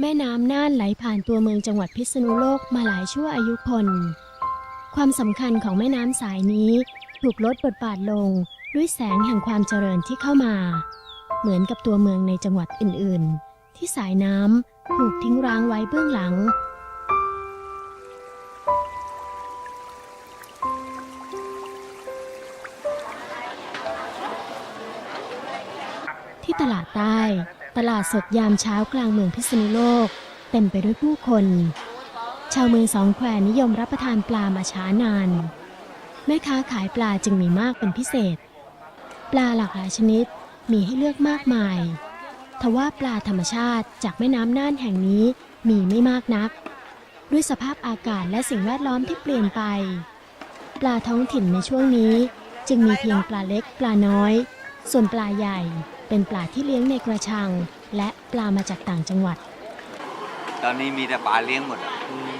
แม่น้ำน่านไหลผ่านตัวเมืองจังหวัดพิษณุโลกมาหลายชั่วอายุคน ความสำคัญของแม่น้ำสายนี้ถูกลดบทบาทลงด้วยแสงแห่งความเจริญที่เข้ามา เหมือนกับตัวเมืองในจังหวัดอื่นๆ ที่สายน้ำถูกทิ้งร้างไว้เบื้องหลัง ที่ตลาดใต้ ตลาดสดยามเช้ากลางเมืองพิษณุโลก เต็มไปด้วยผู้คน ชาวเมืองสองแควนิยมรับประทานปลามาช้านาน แม่ค้าขายปลาจึงมีมากเป็นพิเศษ ปลาหลากหลายชนิดมีให้เลือกมากมาย ทว่าปลาธรรมชาติจากแม่น้ำน่านแห่งนี้มีไม่มากนัก ด้วยสภาพอากาศและสิ่งแวดล้อมที่เปลี่ยนไป ปลาท้องถิ่นในช่วงนี้ จึงมีเพียงปลาเล็กปลาน้อย ส่วนปลาใหญ่ เป็นปลาที่เลี้ยงในกระชัง และปลามาจากต่างจังหวัด ตอนนี้มีแต่ปลาเลี้ยงหมดอะ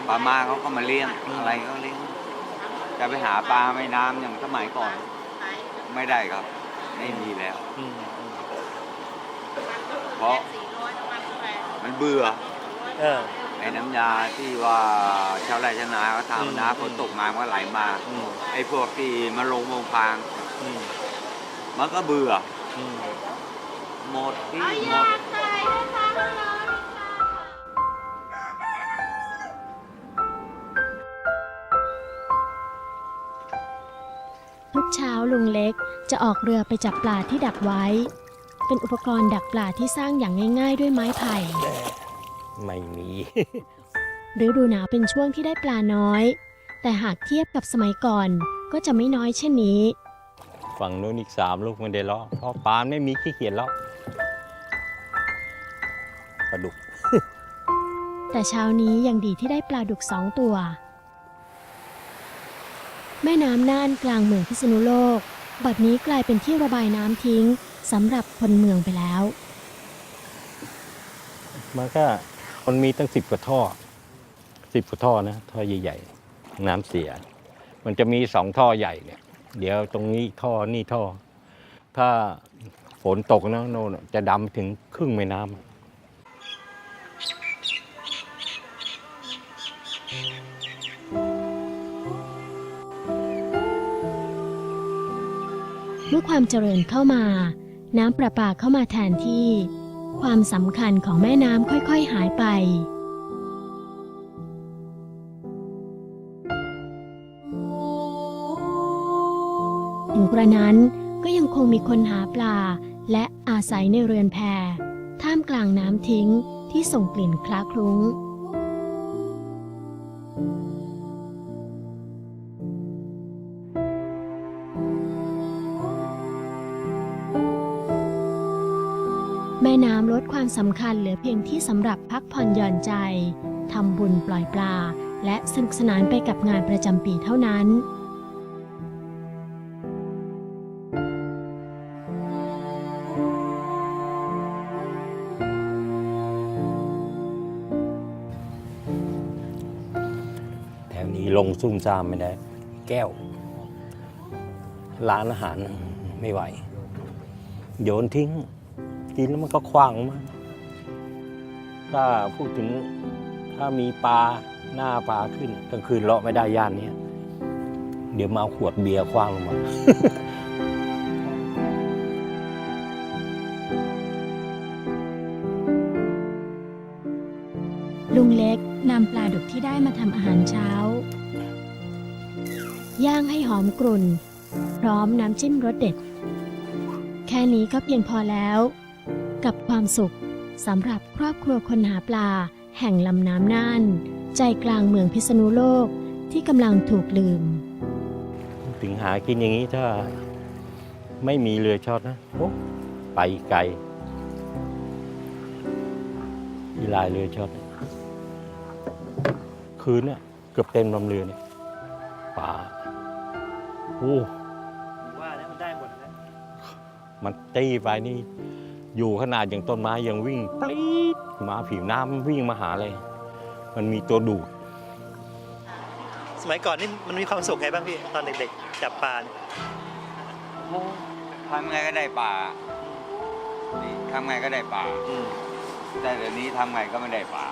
ปลามาเขาก็มาเลี้ยงอะไรก็เลี้ยง จะไปหาปลาไม่น้ำอย่างสมัยก่อน ไม่ได้ครับ ไม่มีแล้วอืมอืมเพราะมันเบื่อเออ ไอ้น้ำยาที่ว่าชาวไร่ชาวนาเขาอืมทำน้ำฝนตกมามันก็ไหลมา อืม ไอ้พวกที่มาลงโมงพาง อืมมันก็เบื่อ อืม หมดที่หมด ทุกเช้าลุงเล็กจะออกเรือไปจับปลาที่ดักไว้ เป็นอุปกรณ์ดักปลาที่สร้างอย่างง่าย ๆ ด้วยไม้ไผ่ ไม่มี ฤดูหนาวเป็นช่วงที่ได้ปลาน้อย แต่หากเทียบกับสมัยก่อนก็จะไม่น้อยเช่นนี้ ฝั่งนู้นอีกสามลูกไม่ได้เลาะเพราะปลาไม่มีขี้เกียจเลาะป ลาดุก แต่เช้านี้ยังดีที่ได้ปลาดุกสองตัว แม่น้ำน่านกลางเมืองพิษณุโลก บัดนี้กลายเป็นที่ระบายน้ำทิ้งสำหรับคนเมืองไปแล้ว มันก็มันมีตั้งสิบกว่าท่อสิบกว่าท่อนะท่อใหญ่ๆ น้ำเสีย มันจะมีสองท่อใหญ่เนี่ย เดี๋ยวตรงนี้ท่อนี่ท่อ ถ้าฝนตกนะโน่นจะดำถึงครึ่งแม่น้ำ เมื่อความเจริญเข้ามา น้ำประปาเข้ามาแทนที่ ความสำคัญของแม่น้ำค่อยๆหายไปถึงกระนั้นก็ยังคงมีคนหาปลา และอาศัยในเรือนแพท่ามกลางน้ำทิ้งที่ส่งกลิ่นคล้าคลุ้ง แม่น้ำลดความสำคัญเหลือเพียงที่สำหรับพักผ่อนหย่อนใจทำบุญปล่อยปลา และสนุกสนานไปกับงานประจำปีเท่านั้นแถวนี้ลงซุ่มซ่ามไม่ได้ แก้ว ร้านอาหารไม่ไหว โยนทิ้ง กินแล้วมันก็คว้างมาถ้าพูดถึงถ้ามีปลาหน้าปลาขึ้นกลางคืนเลาะไม่ได้ย่านนี้เดี๋ยวมาเอาขวดเบียร์คว้างลงมาลุงเล็กนำปลาดุกที่ได้มาทำอาหารเช้า ย่างให้หอมกรุ่น พร้อมน้ำจิ้มรสเด็ด แค่นี้ก็เพียงพอแล้ว กับความสุขสำหรับครอบครัวคนหาปลา แห่งลำน้ำน่าน ใจกลางเมืองพิษณุโลกที่กำลังถูกลืม ถึงหากินอย่างนี้ถ้าไม่มีเรือช็อตนะโอ้ไปไกลที่ลายเรือช็อตเนี่ยคืนเนี่ยเกือบเต็มลำเรือเนี่ยป่าโอ้ว่าแล้วมันได้หมดนะมันตีไปนี่ อยู่ขนาดอย่างต้นไม้ยังวิ่งปรี๊ดมาผิวน้ำวิ่งมาหาเลย มันมีตัวดูด สมัยก่อนนี่มันมีความสุขไงบ้างพี่ตอนเด็กๆจับปลาเนี่ยโอ้ทำไงก็ได้ปลานี่ทำไงก็ได้ปลาอืมแต่เดี๋ยวนี้ทำไงก็ไม่ได้ปลา